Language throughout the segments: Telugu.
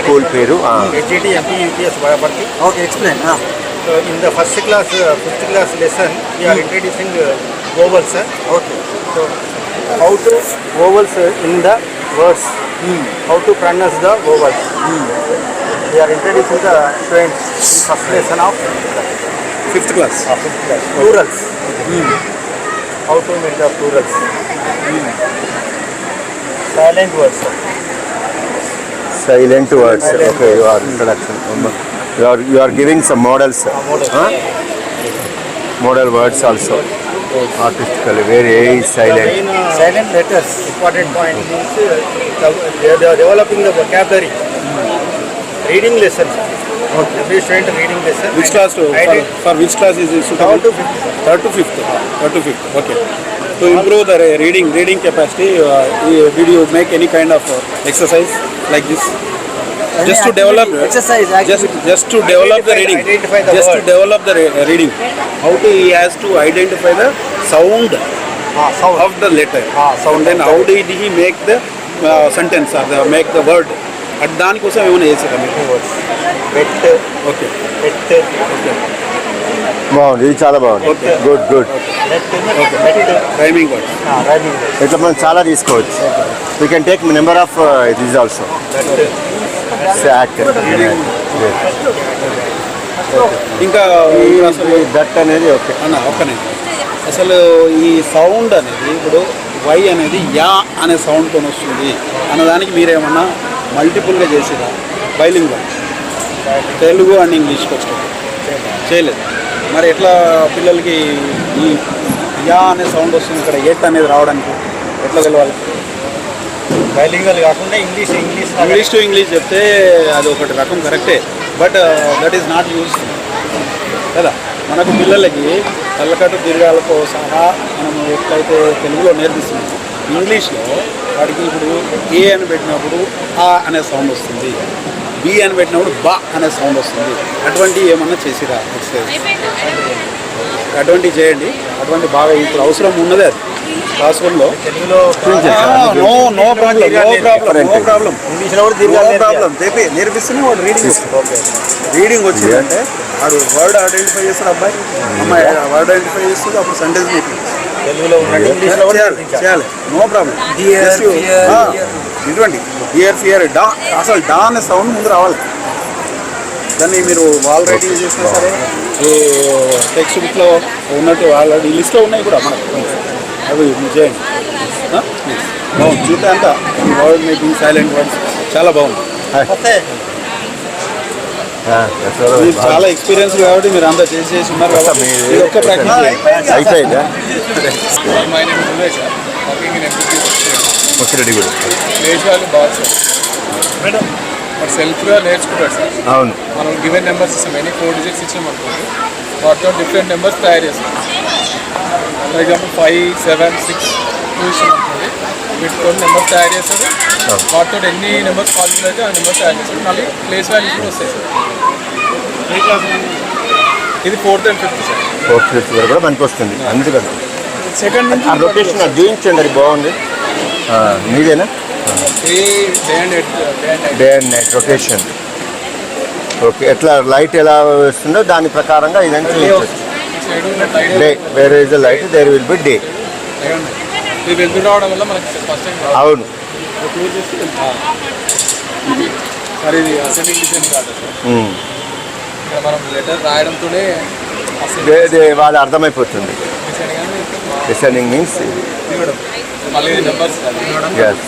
స్కూల్ పేరు. HGT MP UPS Vayaparthi. Okay explain uh, fifth class lesson, we are introducing uh, vowels. sir. Okay how to vowels uh, in the words, how to pronounce the vowels. We are introducing the students in first lesson of fifth class uh, fifth class. Plurals. How to make the plurals. Silent words. sir. Silent words okay you are introduction you are you are giving some models model words also artistical వేరే silent The main, uh, silent letters important point is uh, the- they are are developing the vocabulary. Reading lesson. Every student reading lesson. Which class I did for which class is third suitable to fifth. Third to fifth third to fifth Okay to improve the reading reading capacity did you make any kind of exercise like this just to develop exercise just just to develop the reading Identify the just to word. develop the re- reading how to he has to identify the sound Ah, sound. of the letter Ah, sound and then of how the- did he make the uh, sentence or the, make the word at దానికోసం ఏమైనా చేశారా మీరు Words. Wet, okay wet, okay బాగుంది. ఇది చాలా బాగుంది. Good good. ఇట్లా మనం చాలా తీసుకోవచ్చు. We can take number of this also ఇంకా దట్ అనేది ఓకే. అన్న ఒక్కనే. అసలు ఈ సౌండ్ అనేది ఇప్పుడు వై అనేది యా అనే సౌండ్తో వస్తుంది. అన్నదానికి మీరేమన్నా మల్టిపుల్గా చేసిరా? బైలింగ్ తెలుగు అండ్ ఇంగ్లీష్కి వచ్చేటప్పుడు చేయలేదు. మరి ఎట్లా పిల్లలకి ఈ యా అనే సౌండ్ వస్తుంది ఇక్కడ ఎట్ అనేది రావడానికి? ఎట్లా తెలవాలి? Bilingual కాకుండా English English English to English చెప్తే అది ఒకటి రకం కరెక్టే. But that is not use కదా? మనకు పిల్లలకి కళ్ళకట్టు దీర్ఘాలతో సహా మనం ఎట్లయితే తెలుగులో నేర్పిస్తున్నామో ఇంగ్లీష్లో వాడికి ఇప్పుడు ఏ అని పెట్టినప్పుడు ఆ అనే సౌండ్ వస్తుంది. బి అని పెట్టినప్పుడు బా అనే సౌండ్ వస్తుంది. అటువంటి ఏమన్నా చేసిరా? ఎక్సర్సైజ్ అటువంటివి చేయండి. అటువంటి బాగా ఇప్పుడు అవసరం ఉన్నదే అది. క్లాస్ రూమ్లో no no problem no problem no problem no problem చెప్పి నేర్పిస్తేనే వాడు రీడింగ్ ఓకే రీడింగ్ వచ్చిందంటే వాడు వర్డ్ ఐడెంటిఫై చేస్తాడు అబ్బాయి. అమ్మాయి వర్డ్ ఐడెంటిఫై చేస్తుంది అప్పుడు సెంటెన్స్ మేకింగ్ తెలుగులో. చేయాలి నో ప్రాబ్లం ఇటువంటి డియర్ ఫియర్ డా అసలు డా అనే సౌండ్ ముందు రావాలి. దాన్ని మీరు వాల్ రైటింగ్ చేసినా సరే ఈ టెక్స్ట్ బుక్లో ఉన్నట్టు ఆల్రెడీ లిస్ట్లో ఉన్నాయి కూడా మనకు. అవి మీరు చేయండి. బాగుంది. చూస్తే అంతా వర్డ్ మేకింగ్ సైలెంట్ వర్డ్స్ చాలా బాగుంది. మీరు చాలా ఎక్స్పీరియన్స్ కాబట్టి మీరు అంతా చేసి చేసి ఉన్నారు కాబట్టి ఒక్క ప్రాక్టీస్ అయిపోయిందా? రెడీ కూడా. నేర్చుకోవాలి బాగా సార్. మేడం మరి సెల్ఫ్గా నేర్చుకుంటాడు సార్. అవును. మనం గివెన్ నెంబర్స్ ఇస్తాం. ఎనీ ఫోర్ డిజిట్స్ ఇచ్చాం అనుకోండి. వాటితో డిఫరెంట్ నెంబర్స్ తయారు చేస్తాం. For example five seven six two ఇస్తాం అనుకోండి. వీటితో నెంబర్స్ తయారు చేస్తాడు వాటితో ఎన్ని నెంబర్స్ పాసిబుల్ అయితే ఆ నెంబర్స్ తయారు చేస్తాడు మళ్ళీ ప్లేస్ వాల్యూస్ కూడా వస్తాయి సార్. ఇది fourth and fifth sir. Fourth fifth వరకు కూడా మనకి వస్తుంది అందుకని సెకండ్ అది చూపించండి అది బాగుంది. మీదేనా? Day and night. Rotation. Okay ఎట్లా లైట్ ఎలా వస్తుందో దాని ప్రకారంగా చూపించవచ్చు day. Where is the light there will be day అవును. మరి ఇది అసెండింగ్ డిజైన్ కాదు. సార్ ఉమ్. ఇక్కడ మనం లెటర్ రాయడంతోనే దే దే వాళ్ళు అర్థమైపోతుంది. నెంబర్స్ ఇవ్వడం ఎస్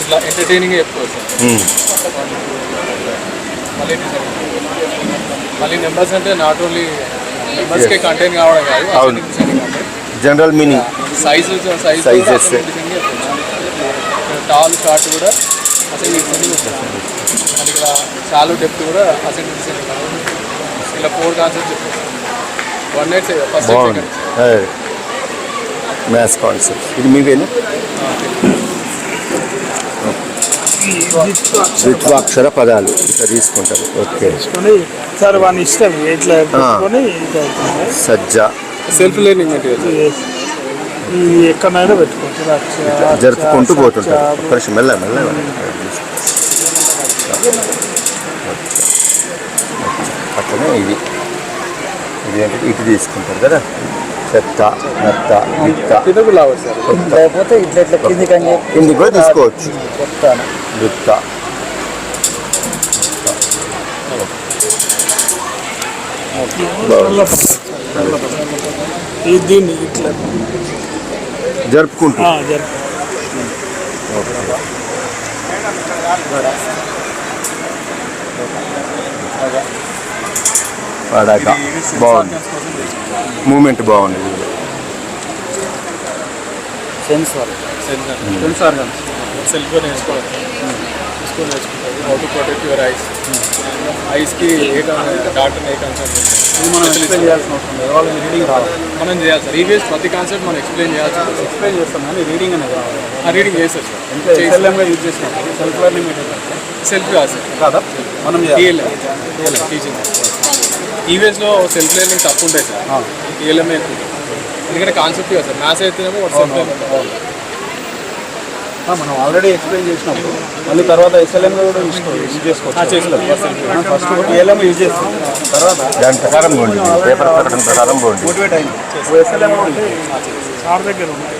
ఇట్లా ఎంటర్టైనింగ్ సార్ మళ్ళీ నెంబర్స్ అంటే నాట్ ఓన్లీ నెంబర్స్కే కంటైన్ కావడం కాదు అవును. General meaning size size Sizes. Tall short కూడా వస్తుంది మళ్ళీ ఇక్కడ చాలా డెప్త్ కూడా డిజైనింగ్ ఇలా ఫోర్ నైట్ ఫస్ట్ బాగుంది. మ్యాథ్స్ కాన్సెప్ట్ ఇది మీవేనా ద్విత్వాక్షర పదాలు ఇట్లా తీసుకుంటారు. ఓకే. సార్ వాని ఇష్టం అవుతుంది. సజ్జ. సెల్ఫ్ లెర్నింగ్ ఎక్కడైనా పెట్టుకోవచ్చు. జరుపుకుంటూ పోతుంటారు. చ- ఒక్క నిమిషం మెల్ల మెల్ల అట్లనే ఇది. ఇది ఇటు తీసుకుంటారు కదా. చెత్త మెత్త సార్. లేకపోతే ఇట్లా ఇట్లా కిందికి అని కిందికి కూడా తీసుకోవచ్చు. దీన్ని ఇట్లా. జరుపుకుంటూ. జరుపు. పడక బాగుంది. మూమెంట్ బాగుంది. సెన్స్ వల్ల సెన్సార్ సెల్ఫ్గా నేర్చుకోవాలి స్కూల్ నేర్చుకుంటుంది how to protect your eyes ఐస్కి A doctor a concept ఇది మనం ఎక్స్ప్లెయిన్ చేయాల్సిన అవసరం లేదు. వాళ్ళని రీడింగ్ రావాలి. మనం చేయాలి సార్ ఈవీఎస్ ప్రతి కాన్సెప్ట్ మనం ఎక్స్ప్లెయిన్ చేయాల్సి ఉంటుంది. ఎక్స్ప్లెయిన్ చేస్తాం కానీ రీడింగ్ అనేది రావాలి. ఆ రీడింగ్ చేస్తారు సార్ అంటే ఎస్ఎల్ఎంగా యూజ్ చేసినప్పుడు సెల్ఫ్ లెర్నింగ్ సెల్ఫ్ కాదు సార్ కాదా? మనం చేయాలి. టీచింగ్ ఈవీఎస్లో సెల్ఫ్ లెర్నింగ్ తప్పు ఉంటాయి సార్. టీఎల్ఎంఏ ఎక్కువ. ఎందుకంటే కాన్సెప్ట్ కదా సార్. మ్యాథ్స్ అయితేనేమో సెల్ఫ్ లెర్నింగ్ మనం ఆల్రెడీ ఎక్స్ప్లెయిన్ చేసినప్పుడు మళ్ళీ తర్వాత ఎస్ఎల్ఎం కూడా యూజ్ యూజ్ చేసుకోవచ్చు. ఫస్ట్ టీఎల్ఎం యూజ్ చేస్తాం. తర్వాత దాని ప్రకారం పోండి. పేపర్ ప్రకటన ప్రకారం పోండి. మోటివేట్ అయింది. ఎస్ఎల్ఎం సార్ దగ్గర ఉంది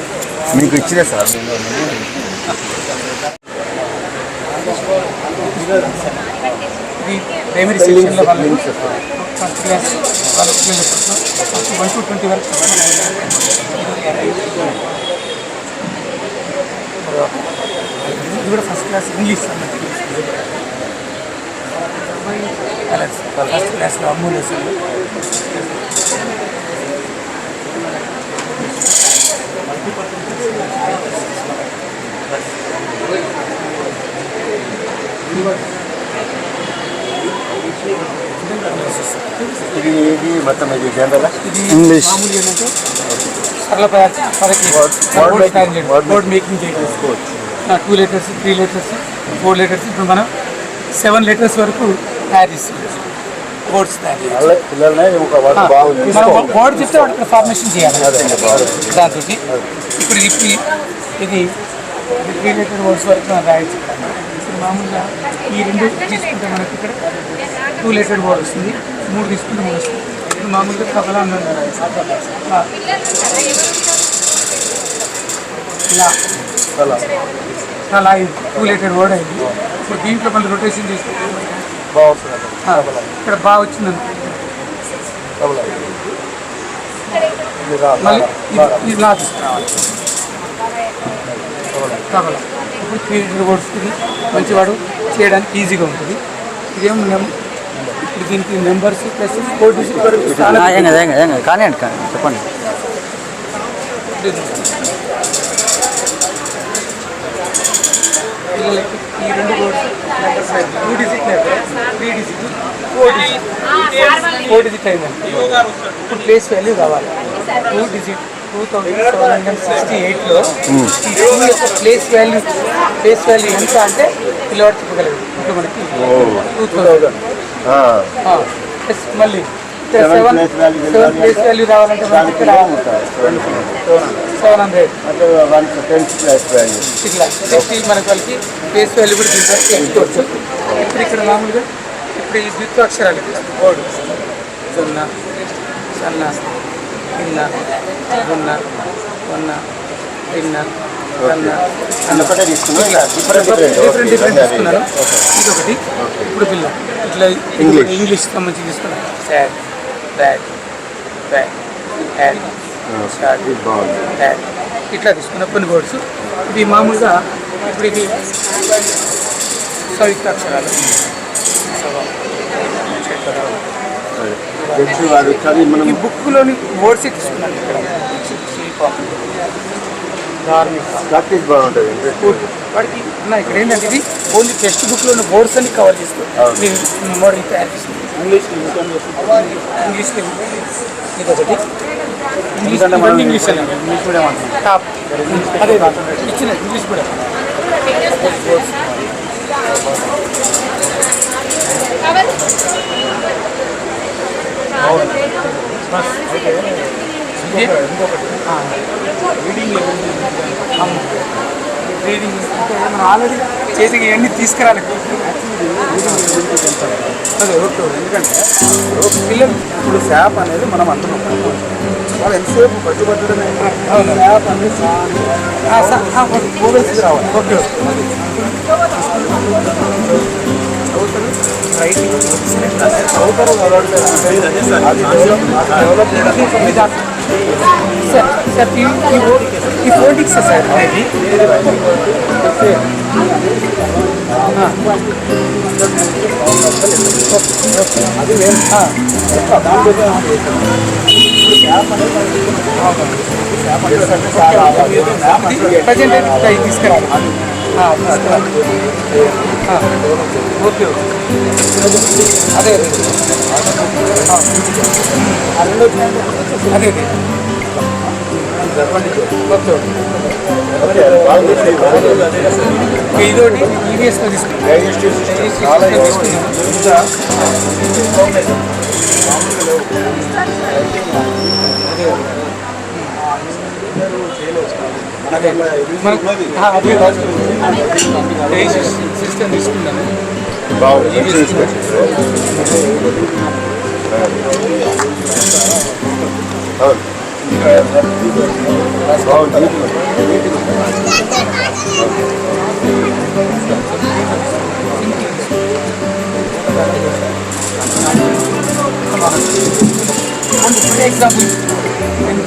మీకు ఇచ్చినే సార్? ప్రైమరీ సెక్షన్లో వాళ్ళు ఫస్ట్ క్లాస్ వాళ్ళకి వన్ టు ట్వంటీ వరకు. ఇది కూడా ఫస్ట్ క్లాస్ ఇంగ్లీష్ ఫస్ట్ క్లాస్లో అమూల్ అసలు ఇది మొత్తం ఇది జనరల్ ఇంగ్లీష్ సరళ బోర్డ్ మేకింగ్ చేయడం two litres three litres four litres ఇప్పుడు మనం సెవెన్ లీటర్స్ వరకు తయారు బాగుంది. మనం బోర్డు చెప్తే వాడికి ఫార్మేషన్ చేయాలి. దాంతో ఇప్పుడు ఇది ఇది త్రీ లీటర్ బోర్డ్స్ వరకు మనం రాయొచ్చు ఇప్పుడు మామూలుగా ఈ రెండు తీసుకుంటే మనకి ఇక్కడ టూ లీటర్ బోర్డ్ వస్తుంది. మూడు తీసుకుంటే మూడు వస్తుంది. ఇప్పుడు మామూలుగా కపలా అన్నారు ఆ. ఇలా. టూ లీటర్ బోర్డ్ అయింది ఇప్పుడు దీంట్లో మళ్ళీ రొటేషన్ తీసుకుంటే ఇక్కడ బాగా వచ్చింది మళ్ళీ ఇది- కబల. ఇప్పుడు త్రీ లీటర్ బోర్డ్స్ ఇది మంచివాడు చేయడానికి ఈజీగా ఉంటుంది. ఇదేం ఇప్పుడు దీనికి నెంబర్స్ ప్లస్ ఫోర్ డిజిట్ వరకు ఏం కదా ఏం కదా ఏం కదా కానీ అండి కానీ చెప్పండి పిల్లలకి ఈ రెండు boards numbers two digit number three digit four digit four digit అయిందండి ఇప్పుడు ప్లేస్ వాల్యూ కావాలి two digit two thousand seven hundred sixty ఎయిట్లో ఈ టూ యొక్క ప్లేస్ వాల్యూ ప్లేస్ వాల్యూ ఎంత అంటే పిల్లవాడు చెప్పగలరు ఇప్పుడు మనకి టూ థౌజండ్ ప్లస్ మళ్ళీ. సెవెన్ ప్లేస్ వాల్యూ రావాలంటే సెవెన్ హండ్రెడ్ ప్లస్ ఇట్లా నెక్స్ట్ మనకి వాళ్ళకి వాల్యూ కూడా దీంట్లో చేసుకోవచ్చు. ఇప్పుడు ఇక్కడ మామూలుగా ఇప్పుడు ఈ ద్విత్వ అక్షరాలు ఇక్కడ. బోర్డు సున్నా సన్న కన్న అన్న ఒకటే తీసుకున్నా డిఫరెంట్ డిఫరెంట్ డిఫరెంట్ తీసుకున్నాను. ఇది ఒకటి ఇప్పుడు పిల్ల ఇట్లా English. ఇంగ్లీష్ సంబంధించి తీసుకున్నాను sad bad bad had start బాగుంది ట్యాగ్ ఇట్లా తీసుకున్న కొన్ని బోర్డ్స్ ఇది మామూలుగా ఇప్పుడు ఇది సవిత అక్షరాలు ఈ బుక్లోని బోర్డ్స్ తీసుకున్నాను ఇక్కడ ప్రాక్టీస్ బాగుంటుంది వాడికి ఇక్కడ. ఏంటంటే ఇది ఓన్లీ టెక్స్ట్ బుక్లో ఉన్న బోర్డ్స్ అన్ని కవర్ చేస్తూ నేను మోడల్ తయారు చేస్తున్నాను ఇంగ్లీష్ ఇంగ్లీష్లో ఇది. ఒకటి. English English English top. అదే ఇచ్చిన ఇంగ్లీష్ కూడా రీడింగ్ మనం ఆల్రెడీ చేతికి ఇవన్నీ తీసుకురాలి. అదే ఓకే ఎందుకంటే పిల్లలు ఇప్పుడు శాప్ అనేది మనం అంటున్నాం. వాళ్ళు ఎంతసేపు పట్టు పట్టడమే శాప్ అనేది గూగుల్స్కి రావాలి. ఓకే చదవట్లేదు అది డెవలప్ డెవలప్ సార్ సార్ ఈ ఈ ఫోటిక్స్ సార్ అది వేరు ప్రజెంట్ అయితే ఓకే అదే అదే అదే ఓకే ఇదోటి ఈవీఎస్లో తీసుకున్నాం చాలా తీసుకున్నాం ఇంకా మనకు ఆ, అదే సిస్టమ్ తీసుకున్నాను బాగుంది మంచి ఇన్స్పిరేషన్. అవును. బాగుంది ఎగ్జాంపుల్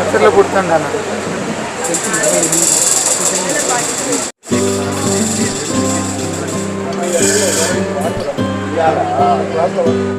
అసలు పుడుతుండ Yeah, uh,